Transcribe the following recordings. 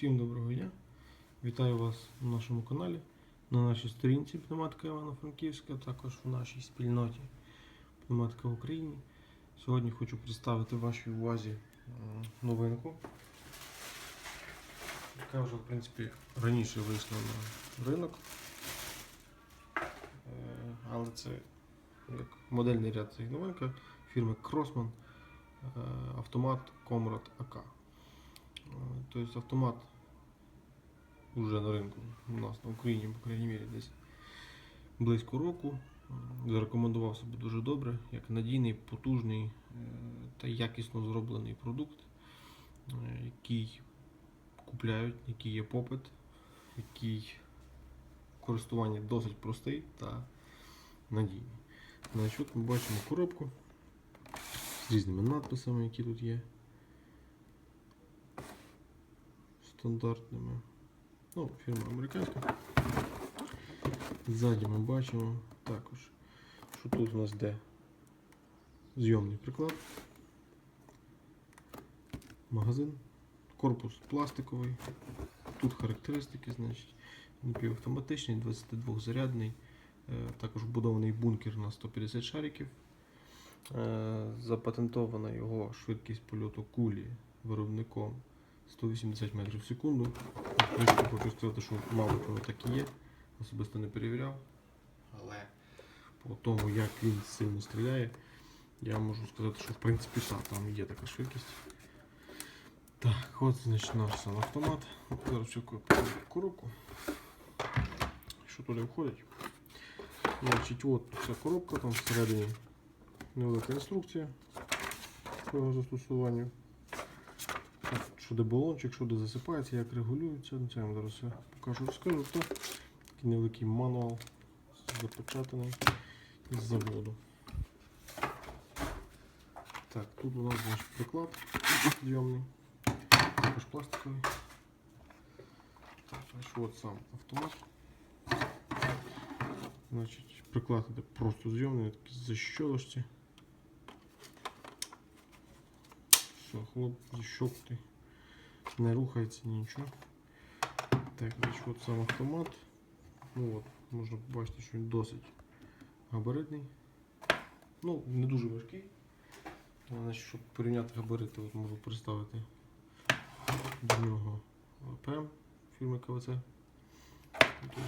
Всім доброго дня! Вітаю вас на нашому каналі, на нашій сторінці Пневматика Івано-Франківська, також в нашій спільноті Пневматика в Україні. Сьогодні хочу представити вашій увазі новинку, яка вже в принципі раніше вийшла на ринок. Е, Але це як модельний ряд цих новинка фірми Crossman е, автомат Comrade AK. Е, Тобто автомат вже на ринку у нас на Україні, по крайній мірі, десь близько року. Зарекомендував себе дуже добре, як надійний, потужний е, та якісно зроблений продукт, е, який купляють, який є попит, який в користуванні досить простий та надійний. Значить, от ми бачимо коробку з різними надписами, які тут є. Стандартними. Ну, фірма американська. Ззаді ми бачимо також, що тут у нас йде зйомний приклад. Магазин. Корпус пластиковий. Тут характеристики, значить, напівавтоматичний, 22 зарядний. Е, Також вбудований бункер на 150 шариків. Е, Запатентована його швидкість польоту кулі виробником 180 метрів в секунду. В принципі, хочу сказати, що мабуть воно так і є. Особисто не перевіряв. Але по тому, як він сильно стріляє, я можу сказати, що в принципі так, там є така швидкість. Так, от значить наш сам автомат. Зараз все коробку. Що туди входить? Значить, от ця коробка, там всередині невелика інструкція по його застосуванню. Що де балончик, що де засипається, як регулюється. Це я вам зараз все покажу, розкажу. То такий невеликий мануал запечатаний із заводу. Так, тут у нас значить, приклад зйомний, також пластиковий. От сам автомат. Значить, приклад іде просто зйомний, такий з защолочці. Все, хлоп защоктий. Не рухається нічого. Так, значить, от сам автомат. Ну от, можна побачити, що він досить габаритний. Ну, не дуже важкий. Значить, щоб порівняти габарити, от можу представити до нього ПМ фірми КВЦ. Тобто,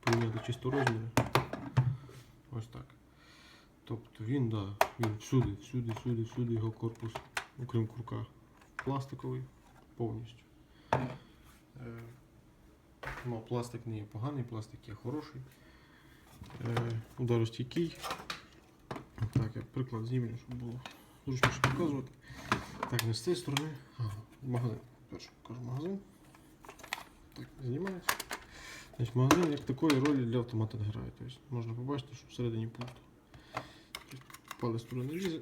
порівняти чисто розміри. Ось так. Тобто він, да, він всюди, всюди, всюди, всюди його корпус, окрім курка, пластиковий повністю. Е, Ну, пластик не є поганий, пластик є хороший. Е, ударостійкий. Так, я приклад знімлю, щоб було зручніше показувати. Так, не з цієї сторони. Ага, магазин. Перше покажу магазин. Так, знімається. Значить, магазин як такої ролі для автомата не грає. Тобто можна побачити, що всередині пусто. Палець туди не лізе,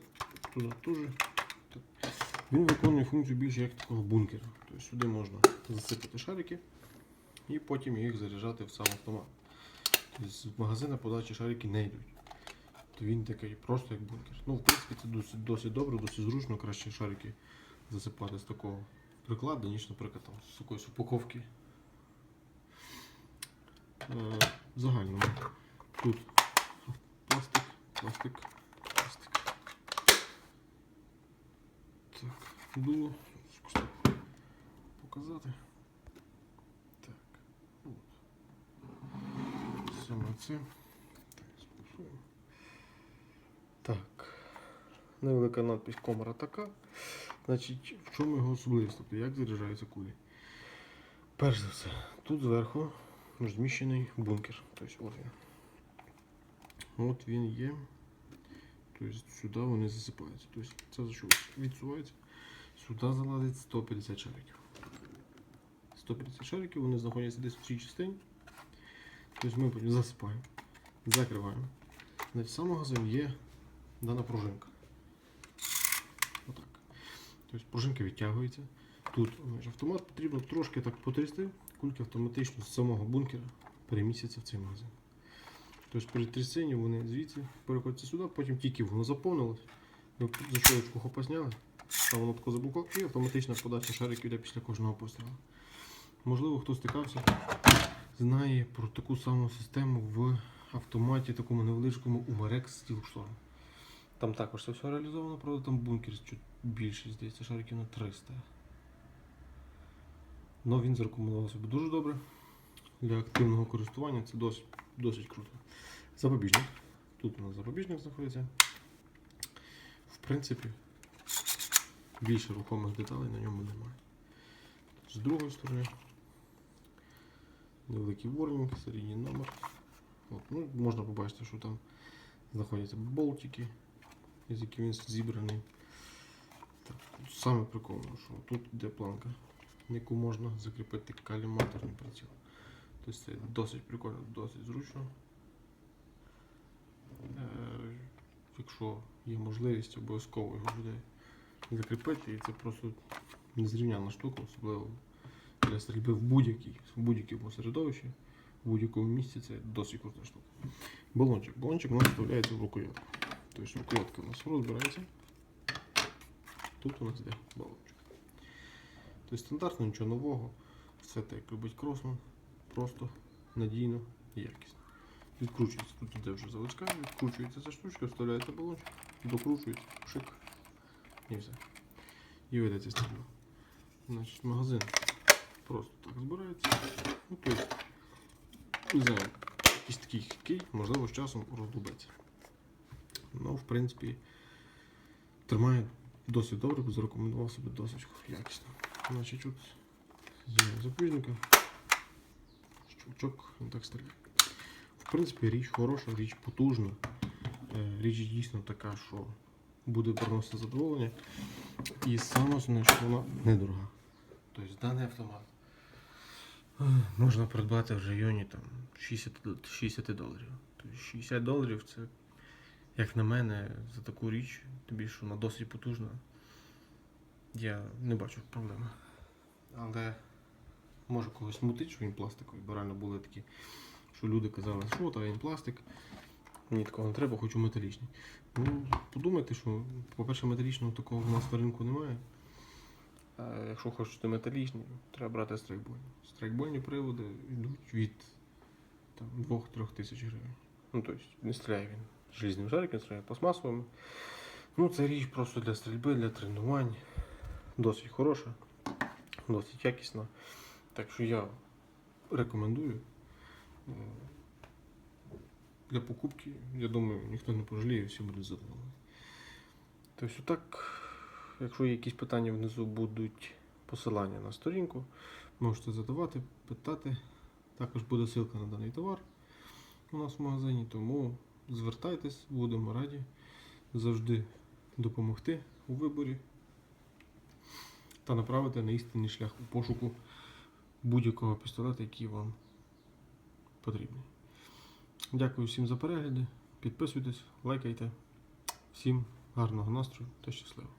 туди теж. Він виконує функцію більше як такого бункера. Тобто сюди можна засипати шарики і потім їх заряджати в сам автомат. Тобто з магазина подачі шарики не йдуть. То він такий просто як бункер. Ну, в принципі, це досить, досить добре, досить зручно, краще шарики засипати з такого прикладу, ніж, наприклад, там, з якоїсь упаковки. Е, загальному. Тут пластик, пластик. Так, дуло. Показати. Так. От. Саме це. Так. Невелика надпись комара така. Значить, в чому його особливість? Тобто, як заряджаються кулі? Перш за все, тут зверху розміщений бункер. Тобто от. От він є. Тобто сюди вони засипаються. Тобто це за що відсувається. Сюди залазить 150 шариків. 150 шариків, вони знаходяться десь в цій частині. Тобто ми потім засипаємо, закриваємо. Значить, сам магазин є дана пружинка. Отак. Тобто пружинка відтягується. Тут автомат потрібно трошки так потрясти, кульки автоматично з самого бункера перемістяться в цей магазин. Тобто при трясенні вони звідси переходяться сюди, потім тільки воно заповнилось. Ви за щелочку хопа зняли, там воно тако заблокувало і автоматична подача шариків йде після кожного пострілу. можливо, хто стикався, знає про таку саму систему в автоматі, такому невеличкому Umarex Steelstorm. Там також це все реалізовано, правда, там бункер чуть більший, здається, шариків на 300. Но він зарекомендував себе дуже добре. Для активного користування це досить, досить круто. Запобіжник. Тут у нас запобіжник знаходиться. В принципі, більше рухомих деталей на ньому немає. З другої сторони, невеликий ворнінг, серійний номер. От, ну, можна побачити, що там знаходяться болтики, з яких він зібраний. Так, саме прикольно, що тут йде планка, яку можна закріпити каліматорний приціл. Тобто це досить прикольно, досить зручно. Е, якщо є можливість, обов'язково його буде закріпити, і це просто незрівнянна штука, особливо для стрільби в будь-якій в будь-якому середовищі, в будь-якому місці це досить крута штука. Балончик. Балончик у нас вставляється в рукоятку. Тобто рукоятка у нас розбирається. Тут у нас йде балончик. Тобто стандартно нічого нового. Все так, як любить кросман. Просто надійно і якісно. Відкручується. Тут іде вже заводська, відкручується ця штучка, вставляється балончик, докручується, пшик. І все. І ведеться стрільба. Значить, магазин просто так збирається. Ну, тобто, не знаю, якийсь такий хиткий, можливо, з часом роздубеться. Ну, в принципі, тримає досить добре, зарекомендував себе досить якісно. Значить, тут є запобіжника, щучок, він так стріляє. В принципі, річ хороша, річ потужна. Е, Річ дійсно така, що буде приносити задоволення. І саме основне, що вона недорога. Тобто даний автомат е, можна придбати в районі там, 60, 60 доларів. Тобто 60 доларів це, як на мене, за таку річ, тобі що вона досить потужна. Я не бачу проблеми. Але може когось мутить, що він пластиковий, бо реально були такі, що люди казали, що та він пластик. Мені такого не треба, хочу металічний. Ну, подумайте, що, по-перше, металічного такого в нас на ринку немає. А якщо хочете металічний, треба брати страйкбольні. Страйкбольні приводи йдуть від там, 2-3 тисяч гривень. Ну, тобто не стріляє він желізним шариком, стріляє пластмасовими. Ну, це річ просто для стрільби, для тренувань. Досить хороша, досить якісна. Так що я рекомендую. Е, Для покупки, я думаю, ніхто не пожаліє, всі будуть задоволені. Тобто так, якщо є якісь питання внизу будуть посилання на сторінку, можете задавати, питати. Також буде ссылка на даний товар у нас в магазині, тому звертайтесь, будемо раді завжди допомогти у виборі та направити на істинний шлях у пошуку будь-якого пістолета, який вам потрібний. Дякую всім за перегляди. Підписуйтесь, лайкайте. Всім гарного настрою та щасливо.